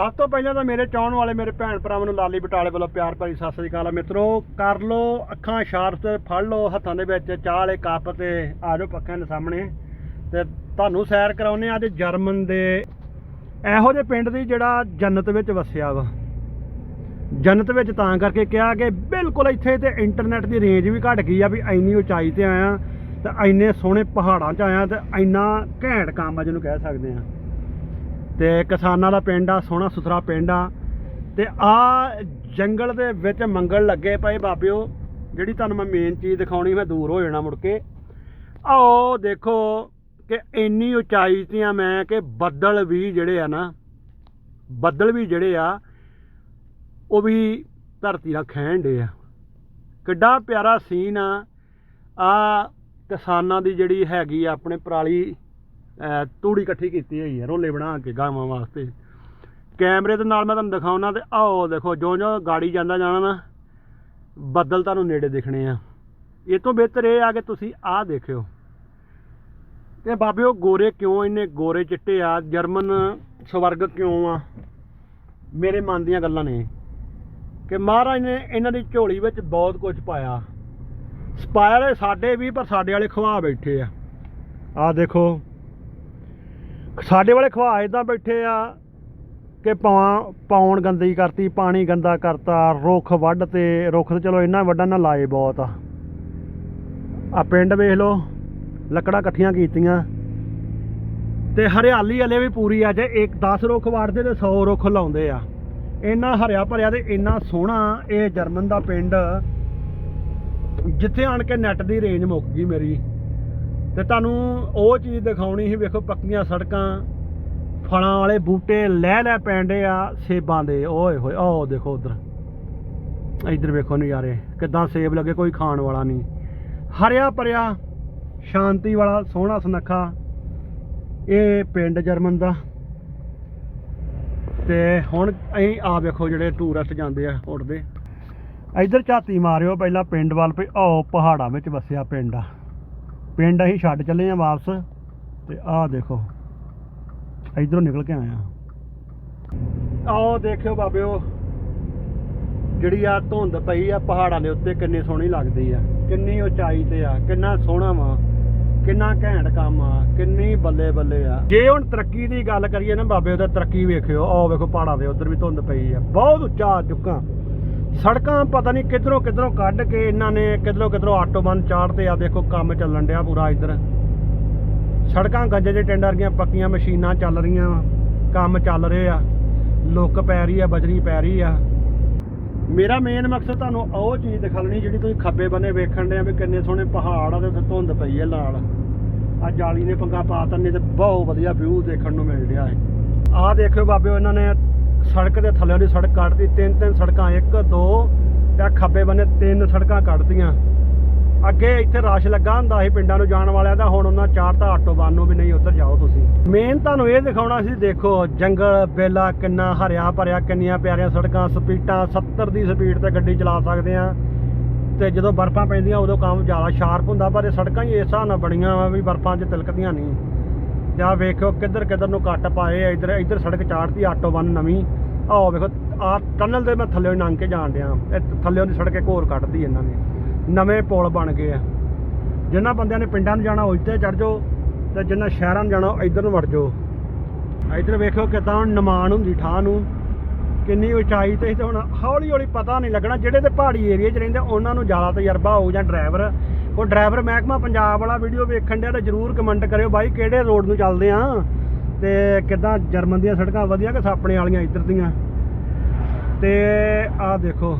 ਸਭ ਤੋਂ ਪਹਿਲਾਂ ਤਾਂ ਮੇਰੇ ਚਾਹਣ ਵਾਲੇ ਮੇਰੇ ਭੈਣ ਭਰਾਵਾਂ ਨੂੰ ਲਾਲੀ ਬਟਾਲੇ ਵੱਲੋਂ ਪਿਆਰ ਭਰੀ ਸਤਿ ਸ੍ਰੀ ਅਕਾਲ ਆ। ਮਿੱਤਰੋ, ਕਰ ਲੋ ਅੱਖਾਂ ਸ਼ਾਰਪ ਤੇ ਫੜ ਲੋ ਹੱਥਾਂ ਦੇ ਵਿੱਚ, ਚਾਹ ਵਾਲੇ ਕੱਪ ਤੇ ਆ ਜਾਓ ਪੱਖਿਆਂ ਦੇ ਸਾਹਮਣੇ। ਤੇ ਤੁਹਾਨੂੰ ਸੈਰ ਕਰਾਉਨੇ ਆ ਅੱਜ ਜਰਮਨ ਦੇ ਇਹੋ ਜਿਹੇ ਪਿੰਡ ਦੀ ਜਿਹੜਾ ਜੰਨਤ ਵਿੱਚ ਵਸਿਆ ਵਾ। ਜੰਨਤ ਵਿੱਚ ਤਾਂ ਕਰਕੇ ਕਿਹਾ ਕਿ ਬਿਲਕੁਲ ਇੱਥੇ ਤੇ ਇੰਟਰਨੈਟ ਦੀ ਰੇਂਜ ਵੀ ਘਟ ਗਈ ਆ ਵੀ ਇੰਨੀ ਉਚਾਈ ਤੇ ਆਇਆ ਤੇ ਇੰਨੇ ਸੋਹਣੇ ਪਹਾੜਾਂ 'ਚ ਆਇਆ ਤੇ ਇੰਨਾ ਘੈਂਟ ਕੰਮ ਆ ਜਿਹਨੂੰ ਕਹਿ ਸਕਦੇ ਆ। ਤੇ ਕਿਸਾਨਾਂ ਦਾ ਪਿੰਡ ਆ, ਸੋਹਣਾ ਸੁਥਰਾ ਪਿੰਡ ਆ। ਤੇ ਆ ਜੰਗਲ ਦੇ ਵਿੱਚ ਮੰਗਲ ਲੱਗੇ ਪਏ ਬਾਬਿਓ, ਜਿਹੜੀ ਤੁਹਾਨੂੰ ਮੈਂ ਮੇਨ ਚੀਜ਼ ਦਿਖਾਉਣੀ, ਮੈਂ ਦੂਰ ਹੋ ਜਾਣਾ ਮੁੜ ਕੇ। ਆਓ, ਦੇਖੋ ਕਿ ਇੰਨੀ ਉਚਾਈ ਤੇ ਆ ਮੈਂ ਕਿ ਬੱਦਲ ਵੀ ਜਿਹੜੇ ਆ ਨਾ, ਬੱਦਲ ਵੀ ਜਿਹੜੇ ਆ, ਉਹ ਵੀ ਧਰਤੀ ਨਾਲ ਖਹਿਣ ਡੇ ਆ। ਕਿੱਡਾ ਪਿਆਰਾ ਸੀਨ ਆ। ਆ ਕਿਸਾਨਾਂ ਦੀ ਜਿਹੜੀ ਹੈਗੀ ਆ, ਆਪਣੇ ਪਰਾਲੀ ਤੂੜੀ ਇਕੱਠੀ ਕੀਤੀ ਹੋਈ ਹੈ, ਰੋਲੇ ਬਣਾ ਕੇ ਗਾਵਾਂ ਵਾਸਤੇ। ਕੈਮਰੇ ਦੇ ਨਾਲ ਮੈਂ ਤੁਹਾਨੂੰ ਦਿਖਾਉਣਾ ਤੇ ਆਓ ਦੇਖੋ ਜੋ ਜੋ ਗਾੜੀ ਜਾਂਦਾ ਜਾਣਾ ਨਾ, ਬੱਦਲ ਤੁਹਾਨੂੰ ਨੇੜੇ ਦਿਖਣੇ ਆ। ਇਹ ਤੋਂ ਬਿਹਤਰ ਇਹ ਆ ਕਿ ਤੁਸੀਂ ਆਹ ਦੇਖਿਓ। ਤੇ ਬਾਬਿਓ, ਗੋਰੇ ਕਿਉਂ ਇੰਨੇ ਗੋਰੇ ਚਿੱਟੇ ਆ? ਜਰਮਨ ਸਵਰਗ ਕਿਉਂ ਆ? ਮੇਰੇ ਮਨ ਦੀਆਂ ਗੱਲਾਂ ਨੇ। ਕਿ ਮਹਾਰਾਜ ਨੇ ਇਹਨਾਂ ਦੀ ਝੋਲੀ ਵਿੱਚ ਬਹੁਤ ਕੁਝ ਪਾਇਆ। ਸਪਾਇਰ ਸਾਡੇ ਵੀ, ਪਰ ਸਾਡੇ ਵਾਲੇ ਖਵਾ ਬੈਠੇ ਆ। ਆ ਦੇਖੋ। ਸਾਡੇ ਵਾਲੇ ਖਵਾ ਇਦਾਂ ਬੈਠੇ ਆ ਕਿ ਪਾ ਪਾਉਣ ਗੰਦੀ ਕਰਤੀ, ਪਾਣੀ ਗੰਦਾ ਕਰਤਾ, ਰੁੱਖ ਵੱਢ ਤੇ, ਰੁੱਖ ਤੇ ਚਲੋ ਇੰਨਾ ਵੱਡਾ ਨਾ ਲਾਏ ਬਹੁਤ ਆ। ਆ ਪਿੰਡ ਵੇਖ ਲਓ, ਲੱਕੜਾਂ ਇਕੱਠੀਆਂ ਕੀਤੀਆਂ। ਤੇ ਹਰਿਆਲੀ ਹਲੇ ਵੀ ਪੂਰੀ ਆ, ਜੇ ਇੱਕ 10 ਰੁੱਖ ਵੱਢਦੇ ਤੇ 100 ਰੁੱਖ ਲਾਉਂਦੇ ਆ। ਇੰਨਾ ਹਰਿਆ ਭਰਿਆ ਤੇ ਇੰਨਾ ਸੋਹਣਾ ਇਹ ਜਰਮਨ ਦਾ ਪਿੰਡ, ਜਿੱਥੇ ਆਣ ਕੇ ਨੈਟ ਦੀ ਰੇਂਜ ਮੁੱਕ ਗਈ ਮੇਰੀ। ਤੇ ਤੁਹਾਨੂੰ ਉਹ ਚੀਜ਼ ਦਿਖਾਉਣੀ ਸੀ, ਵੇਖੋ ਪੱਕੀਆਂ ਸੜਕਾਂ, ਫਲਾਂ ਵਾਲੇ ਬੂਟੇ ਲੈ ਲੈ ਪੈਂਦੇ ਆ ਸੇਬਾਂ ਦੇ, ਓਏ ਹੋਏ, ਆਹ ਦੇਖੋ ਉਧਰ। ਇੱਧਰ ਵੇਖੋ ਨਜ਼ਾਰੇ, ਕਿਦਾਂ ਸੇਬ ਲੱਗੇ, ਕੋਈ ਖਾਣ ਵਾਲਾ ਨਹੀਂ। ਹਰਿਆ ਭਰਿਆ, ਸ਼ਾਂਤੀ ਵਾਲਾ, ਸੋਹਣਾ ਸੁਨੱਖਾ, ਇਹ ਪਿੰਡ ਜਰਮਨ ਦਾ। ਤੇ ਹੁਣ ਅਸੀਂ ਆ ਵੇਖੋ ਜਿਹੜੇ ਟੂਰਿਸਟ ਜਾਂਦੇ ਆ ਉੱਡਦੇ। ਇੱਧਰ ਝਾਤੀ ਮਾਰਿਓ, ਪਹਿਲਾਂ ਪਿੰਡ ਵੱਲ ਪਈ ਆਹ ਪਹਾੜਾਂ ਵਿੱਚ ਵਸਿਆ ਪਿੰਡ ਆ। ਪਿੰਡ ਅਸੀਂ ਛੱਡ ਚੱਲੇ ਆ ਵਾਪਸ ਤੇ ਆਹ ਦੇਖੋ, ਇਧਰੋਂ ਨਿਕਲ ਕੇ ਆਇਆ ਆਓ ਦੇਖਿਓ ਬਾਬਿਓ, ਜਿਹੜੀ ਆ ਧੁੰਦ ਪਈ ਆ, ਪਹਾੜਾਂ ਦੇ ਉੱਤੇ ਕਿੰਨੀ ਸੋਹਣੀ ਲੱਗਦੀ ਆ। ਕਿੰਨੀ ਉਚਾਈ ਤੇ ਆ, ਕਿੰਨਾ ਸੋਹਣਾ ਵਾ, ਕਿੰਨਾ ਘੈਂਟ ਕੰਮ ਆ, ਕਿੰਨੀ ਬੱਲੇ ਬੱਲੇ ਆ। ਜੇ ਹੁਣ ਤਰੱਕੀ ਦੀ ਗੱਲ ਕਰੀਏ ਨਾ ਬਾਬੇ ਉਹਦਾ ਤਰੱਕੀ ਵੇਖਿਓ, ਆਹ ਵੇਖੋ ਪਹਾੜਾਂ ਦੇ ਉੱਧਰ ਵੀ ਧੁੰਦ ਪਈ ਆ। ਬਹੁਤ ਉੱਚਾ ਆ ਚੁੱਕਾ ਸੜਕਾਂ ਪਤਾ ਨਹੀਂ ਕਿੱਧਰੋਂ ਕਿੱਧਰੋਂ ਕੱਢ ਕੇ ਇਹਨਾਂ ਨੇ ਕਿੱਧਰੋਂ ਕਿੱਧਰੋਂ ਆਟੋਬਨ ਚਾੜਦੇ ਆ ਦੇਖੋ ਕੰਮ ਚੱਲਣ ਡਿਆ ਪੂਰਾ ਇੱਧਰ। ਸੜਕਾਂ ਗੱਜੇ ਦੇ ਟੈਂਡਰ ਦੀਆਂ ਪੱਕੀਆਂ ਮਸ਼ੀਨਾਂ ਚੱਲ ਰਹੀਆਂ ਵਾ, ਕੰਮ ਚੱਲ ਰਹੇ ਆ। ਲੁੱਕ ਪੈ ਰਹੀ ਆ, ਬਜਰੀ ਪੈ ਰਹੀ ਆ। ਮੇਰਾ ਮੇਨ ਮਕਸਦ ਤੁਹਾਨੂੰ ਉਹ ਚੀਜ਼ ਦਿਖਾਉਣੀ ਜਿਹੜੀ ਤੁਸੀਂ ਖੱਬੇ ਬੰਨੇ ਵੇਖਣ ਦੇ ਆ ਵੀ ਕਿੰਨੇ ਸੋਹਣੇ ਪਹਾੜ ਆ ਤੇ ਉੱਥੇ ਧੁੰਦ ਪਈ ਹੈ ਨਾਲ। ਆ ਜਾਲੀ ਨੇ ਪੰਗਾ ਪਾ ਤੰਨੇ ਤੇ ਬਹੁਤ ਵਧੀਆ ਵਿਊ ਦੇਖਣ ਨੂੰ ਮਿਲ ਰਿਹਾ ਹੈ ਆਹ ਦੇਖਿਓ ਬਾਬਿਓ, ਇਹਨਾਂ ਨੇ ਸੜਕ ਦੇ ਥੱਲੇ ਦੀ ਸੜਕ ਕੱਢਤੀ ਤਿੰਨ ਤਿੰਨ ਸੜਕਾਂ, ਇੱਕ, ਦੋ, ਤੇ ਖੱਬੇ ਬੰਨੇ ਤਿੰਨ ਸੜਕਾਂ ਕੱਢਤੀਆਂ ਅੱਗੇ ਇੱਥੇ ਰਸ਼ ਲੱਗਾ ਹੁੰਦਾ ਸੀ ਪਿੰਡਾਂ ਨੂੰ ਜਾਣ ਵਾਲਿਆਂ ਦਾ, ਹੁਣ ਉਹਨਾਂ ਚਾੜਤਾ ਆਟੋਬਾਨ ਨੂੰ ਵੀ ਨਹੀਂ, ਉੱਧਰ ਜਾਓ ਤੁਸੀਂ। ਮੇਨ ਤੁਹਾਨੂੰ ਇਹ ਦਿਖਾਉਣਾ ਸੀ, ਦੇਖੋ, ਜੰਗਲ, ਬੇਲਾ ਕਿੰਨਾ ਹਰਿਆ ਭਰਿਆ, ਕਿੰਨੀਆਂ ਪਿਆਰੀਆਂ ਸੜਕਾਂ, ਸਪੀਡਾਂ 70 ਦੀ ਸਪੀਡ ਤੇ ਗੱਡੀ ਚਲਾ ਸਕਦੇ ਆ ਤੇ ਜਦੋਂ ਬਰਫ਼ਾਂ ਪੈਂਦੀਆਂ, ਉਦੋਂ ਕੰਮ ਜ਼ਿਆਦਾ ਸ਼ਾਰਪ ਹੁੰਦਾ, ਪਰ ਇਹ ਸੜਕਾਂ ਹੀ ਇਸ ਹਿਸਾਬ ਨਾਲ ਬਣੀਆਂ ਵਾ ਵੀ ਬਰਫ਼ਾਂ 'ਚ ਤਿਲਕਦੀਆਂ ਨਹੀਂ। ਜਾਂ ਵੇਖਿਓ ਕਿੱਧਰ ਕਿੱਧਰ ਨੂੰ ਕੱਟ ਪਾਏ ਆ ਇੱਧਰ ਇੱਧਰ ਸੜਕ ਚਾੜਤੀ, ਆਟੋ ਬੰਨ ਨਵੀਂ। ਆਹ ਵੇਖੋ ਆ ਟਨਲ ਦੇ ਮੈਂ ਥੱਲੇ ਨੰਗ ਕੇ ਜਾਣ ਡਿਆ। ਇਹ ਥੱਲੇ ਦੀ ਸੜਕ ਇੱਕ ਹੋਰ ਕੱਢਦੀ ਇਹਨਾਂ ਨੇ। ਨਵੇਂ ਪੁਲ ਬਣ ਗਏ ਆ। ਜਿਨ੍ਹਾਂ ਬੰਦਿਆਂ ਨੇ ਪਿੰਡਾਂ ਨੂੰ ਜਾਣਾ ਉਹ ਇੱਥੇ ਚੜ ਜਾਓ ਤੇ ਜਿਨ੍ਹਾਂ ਸ਼ਹਿਰਾਂ ਨੂੰ ਜਾਣਾ, ਇੱਧਰ ਨੂੰ ਵੜ ਜਾਓ। ਇੱਧਰ ਵੇਖੋ ਕਿਦਾਂ ਹੁਣ ਨਿਮਾਣ ਹੁੰਦੀ ਠਾਹ ਨੂੰ। ਕਿੰਨੀ ਉਚਾਈ ਤੇ ਹੁਣ ਹੌਲੀ ਹੌਲੀ ਪਤਾ ਨਹੀਂ ਲੱਗਣਾ, ਜਿਹੜੇ ਤੇ ਪਹਾੜੀ ਏਰੀਆ 'ਚ ਰਹਿੰਦੇ ਉਹਨਾਂ ਨੂੰ ਜ਼ਿਆਦਾ ਤਜਰਬਾ ਹੋਊ ਜਾਂ ਡਰਾਈਵਰ। ਉਹ ਡਰਾਈਵਰ ਮਹਿਕਮਾ ਪੰਜਾਬ ਵਾਲਾ ਵੀਡੀਓ ਵੇਖਣ ਡਿਆ ਤਾਂ ਜਰੂਰ ਕਮੈਂਟ ਕਰਿਓ, ਬਾਈ ਕਿਹੜੇ ਰੋਡ ਨੂੰ ਚੱਲਦੇ ਆ? ਤੇ ਕਿਦਾਂ ਜਰਮਨ ਦੀਆਂ ਸੜਕਾਂ ਵਧੀਆ ਕਿ ਸਾਪਣੇ ਵਾਲੀਆਂ ਇੱਧਰ ਦੀਆਂ? ਤੇ ਆਹ ਦੇਖੋ।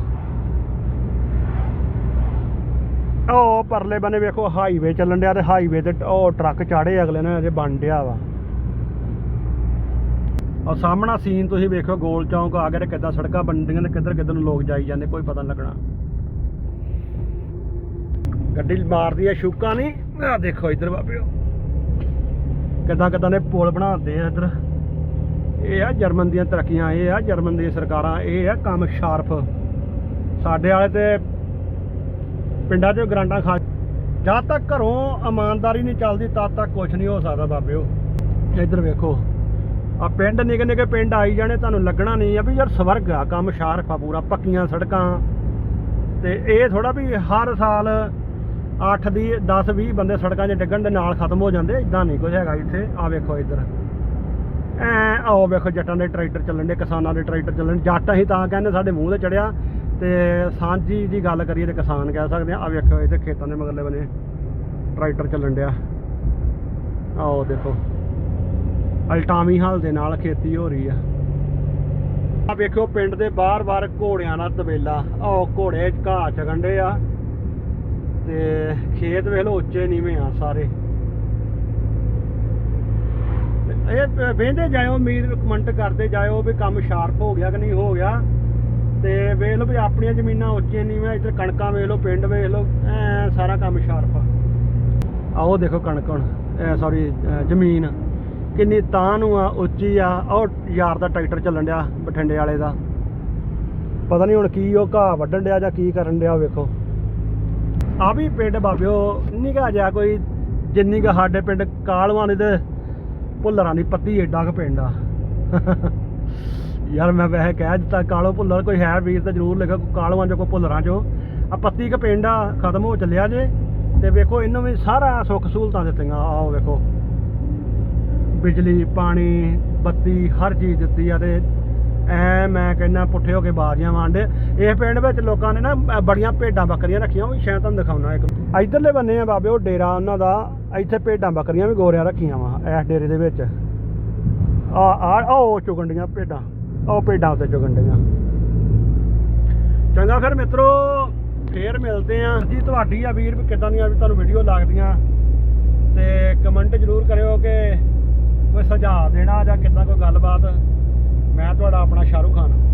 ਉਹ ਪਰਲੇ ਬੰਨੇ ਵੇਖੋ ਹਾਈਵੇ ਚੱਲਣ ਡਿਆ ਤੇ ਹਾਈਵੇ ਤੇ ਉਹ ਟਰੱਕ ਚਾੜੇ ਅਗਲੇ ਨੇ, ਅਜੇ ਬਣ ਡਿਆ ਵਾ। ਉਹ ਸਾਹਮਣਾ ਸੀਨ ਤੁਸੀਂ ਵੇਖੋ, ਗੋਲ ਚੌਂਕ ਆ ਗਿਆ ਤੇ ਕਿੱਦਾਂ ਸੜਕਾਂ ਬਣਦੀਆਂ ਤੇ ਕਿੱਧਰ ਕਿੱਧਰ ਨੂੰ ਲੋਕ ਜਾਈ ਜਾਂਦੇ, ਕੋਈ ਪਤਾ ਨਹੀਂ ਲੱਗਣਾ। ਗੱਡੀ ਮਾਰਦੀ ਆ, ਸ਼ੂਕਾਂ ਨਹੀਂ ਆ ਦੇਖੋ ਇੱਧਰ ਬਾਬਿਓ ਕਿੱਦਾਂ ਕਿੱਦਾਂ ਦੇ ਪੁਲ ਬਣਾਉਂਦੇ ਆ ਇੱਧਰ। ਇਹ ਆ ਜਰਮਨ ਦੀਆਂ ਤਰੱਕੀਆਂ, ਇਹ ਆ ਜਰਮਨ ਦੀਆਂ ਸਰਕਾਰਾਂ, ਇਹ ਆ ਕੰਮ ਸ਼ਾਰਪ। ਸਾਡੇ ਵਾਲੇ ਤੇ ਪਿੰਡਾਂ 'ਚ ਗਰਾਂਟਾਂ ਖਾ ਜਦ ਤੱਕ ਘਰੋਂ ਇਮਾਨਦਾਰੀ ਨਹੀਂ ਚੱਲਦੀ, ਤਦ ਤੱਕ ਕੁਝ ਨਹੀਂ ਹੋ ਸਕਦਾ ਬਾਬਿਓ। ਇੱਧਰ ਵੇਖੋ ਆ ਪਿੰਡ ਨਿੱਕੇ ਨਿੱਕੇ ਪਿੰਡ ਆਈ ਜਾਣੇ, ਤੁਹਾਨੂੰ ਲੱਗਣਾ ਨਹੀਂ ਆ ਵੀ ਯਾਰ ਸਵਰਗ ਆ, ਕੰਮ ਸ਼ਾਰਫ ਆ ਪੂਰਾ, ਪੱਕੀਆਂ ਸੜਕਾਂ। ਤੇ ਇਹ ਥੋੜਾ ਵੀ ਹਰ ਸਾਲ 8 ਦੀ 10 20 ਬੰਦੇ ਸੜਕਾਂ 'ਚ ਡਿੱਗਣ ਦੇ ਨਾਲ ਖਤਮ ਹੋ ਜਾਂਦੇ ਇਦਾਂ ਨਹੀਂ ਕੁਝ ਹੈਗਾ ਇੱਥੇ। ਆ ਵੇਖੋ ਇੱਧਰ। ਐ ਆਓ ਵੇਖੋ ਜੱਟਾਂ ਦੇ ਟਰੈਕਟਰ ਚੱਲਣ ਦੇ, ਕਿਸਾਨਾਂ ਦੇ ਟਰੈਕਟਰ ਚੱਲਣ ਜੱਟ ਅਸੀਂ ਤਾਂ ਕਹਿੰਦੇ ਸਾਡੇ ਮੂੰਹ ਤੇ ਚੜਿਆ ਤੇ ਸਾਂਝੀ ਦੀ ਗੱਲ ਕਰੀਏ ਤੇ ਕਿਸਾਨ ਕਹਿ ਸਕਦੇ ਆ ਆ ਵੇਖੋ ਇਹਦੇ ਖੇਤਾਂ ਦੇ ਮਗਰਲੇ ਬਨੇ ਟਰੈਕਟਰ ਚੱਲਣ ਡਿਆ। ਆਓ ਦੇਖੋ ਅਲਟਾਮੀ ਹਲ ਦੇ ਨਾਲ ਖੇਤੀ ਹੋ ਰਹੀ ਆ। ਆ ਵੇਖੋ ਪਿੰਡ ਦੇ ਬਾਹਰ-ਬਾਹਰ ਘੋੜਿਆਂ ਦਾ ਤਬੇਲਾ ਆਓ ਘੋੜੇ ਘਾਹ ਚਗਣ ਡੇ ਆ। ਤੇ ਖੇਤ ਵੇਖ ਲਓ ਉੱਚੇ ਨੀਵੇਂ ਆ ਸਾਰੇ। ਤੇ ਇਹ ਵੇਂਦੇ ਜਾਇਓ ਉਮੀਦ ਕਮੈਂਟ ਕਰਦੇ ਜਾਇਓ ਵੀ ਕੰਮ ਸ਼ਾਰਪ ਹੋ ਗਿਆ ਕਿ ਨਹੀਂ ਹੋ ਗਿਆ। ਤੇ ਵੇਖ ਲਓ ਵੀ ਆਪਣੀਆਂ ਜ਼ਮੀਨਾਂ ਉੱਚੀਆਂ ਨੀਵੇਂ, ਇੱਧਰ ਕਣਕਾਂ ਵੇਖ ਲਓ, ਪਿੰਡ ਵੇਖ ਲਓ, ਐ ਸਾਰਾ ਕੰਮ ਸ਼ਾਰਪ ਆ। ਆਓ ਦੇਖੋ ਕਣਕ ਹੁਣ ਸੌਰੀ ਜ਼ਮੀਨ। ਕਿੰਨੀ ਤਾਂ ਨੂੰ ਆ, ਉੱਚੀ ਆ। ਉਹ ਯਾਰ ਦਾ ਟਰੈਕਟਰ ਚੱਲਣ ਡਿਆ ਬਠਿੰਡੇ ਵਾਲੇ ਦਾ। ਪਤਾ ਨਹੀਂ ਹੁਣ ਕੀ ਉਹ ਘਾਹ ਵੱਢਣ ਡਿਆ ਜਾਂ ਕੀ ਕਰਨ ਡਿਆ, ਵੇਖੋ। ਆ ਵੀ ਪਿੰਡ ਬਾਬਿਓ ਨਿਕਾ ਜਿਹਾ ਕੋਈ, ਜਿੰਨੀ ਕੁ ਸਾਡੇ ਪਿੰਡ ਕਾਲਵਾਂ ਦੇ ਤੇ ਭੁੱਲਰਾਂ ਦੀ ਪੱਤੀ ਏਡਾ ਕੁ ਪਿੰਡ ਆ। ਯਾਰ ਮੈਂ ਵੈਸੇ ਕਹਿ ਦਿੱਤਾ, ਕਾਲੋ ਭੁੱਲਰ ਕੋਈ ਹੈ ਵੀਰ ਤਾਂ ਜ਼ਰੂਰ ਲਿਖੋ ਕਾਲਵਾਂ ਚੋਂ ਕੋਈ ਭੁੱਲਰਾਂ ਚੋਂ। ਆ ਪੱਤੀ ਕ ਪਿੰਡ ਆ, ਖਤਮ ਹੋ ਚੱਲਿਆ ਜੇ, ਤੇ ਵੇਖੋ ਇਹਨੂੰ ਵੀ ਸਾਰਾ ਸੁੱਖ ਸਹੂਲਤਾਂ ਦਿੱਤੀਆਂ ਆਓ ਵੇਖੋ। ਬਿਜਲੀ, ਪਾਣੀ, ਬੱਤੀ, ਹਰ ਚੀਜ਼ ਦਿੱਤੀ ਆ ਤੇ ਐ ਮੈਂ ਕਹਿੰਦਾ ਪੁੱਠੇ ਹੋ ਕੇ ਬਾਜ਼ੀਆਂ ਵਾਂਡੇ ਇਸ ਪਿੰਡ ਵਿੱਚ ਲੋਕਾਂ ਨੇ ਨਾ ਬੜੀਆਂ ਭੇਡਾਂ ਬੱਕਰੀਆਂ ਰੱਖੀਆਂ, ਉਹ ਵੀ ਸ਼ਾਇਦ ਤੁਹਾਨੂੰ ਦਿਖਾਉਣਾ ਇੱਕ। ਇਧਰਲੇ ਬੰਨੇ ਆ ਬਾਬੇ, ਉਹ ਡੇਰਾ ਉਹਨਾਂ ਦਾ, ਇੱਥੇ ਭੇਡਾਂ ਬੱਕਰੀਆਂ ਵੀ ਗੋਰਿਆਂ ਰੱਖੀਆਂ ਵਾ ਇਸ ਡੇਰੇ ਦੇ ਵਿੱਚ। ਆ ਆ ਉਹ ਚੁਗੰਡੀਆਂ ਭੇਡਾਂ, ਉਹ ਭੇਡਾਂ ਉੱਤੇ ਚੁਗੰਡੀਆਂ ਚੰਗਾ ਫਿਰ ਮਿੱਤਰੋ, ਫੇਰ ਮਿਲਦੇ ਆ। ਜੀ, ਤੁਹਾਡੀ ਆ ਵੀਰ ਵੀ ਕਿਦਾਂ ਦੀਆਂ ਵੀ ਤੁਹਾਨੂੰ ਵੀਡੀਓ ਲੱਗਦੀਆਂ, ਤੇ ਕਮੈਂਟ ਜ਼ਰੂਰ ਕਰਿਓ ਕਿ ਕੋਈ ਸੁਝਾਅ ਦੇਣਾ ਜਾਂ ਕਿੱਦਾਂ ਕੋਈ ਗੱਲਬਾਤ। ਮੈਂ ਤੁਹਾਡਾ ਆਪਣਾ ਸ਼ਾਹਰੁਖ ਖਾਨ।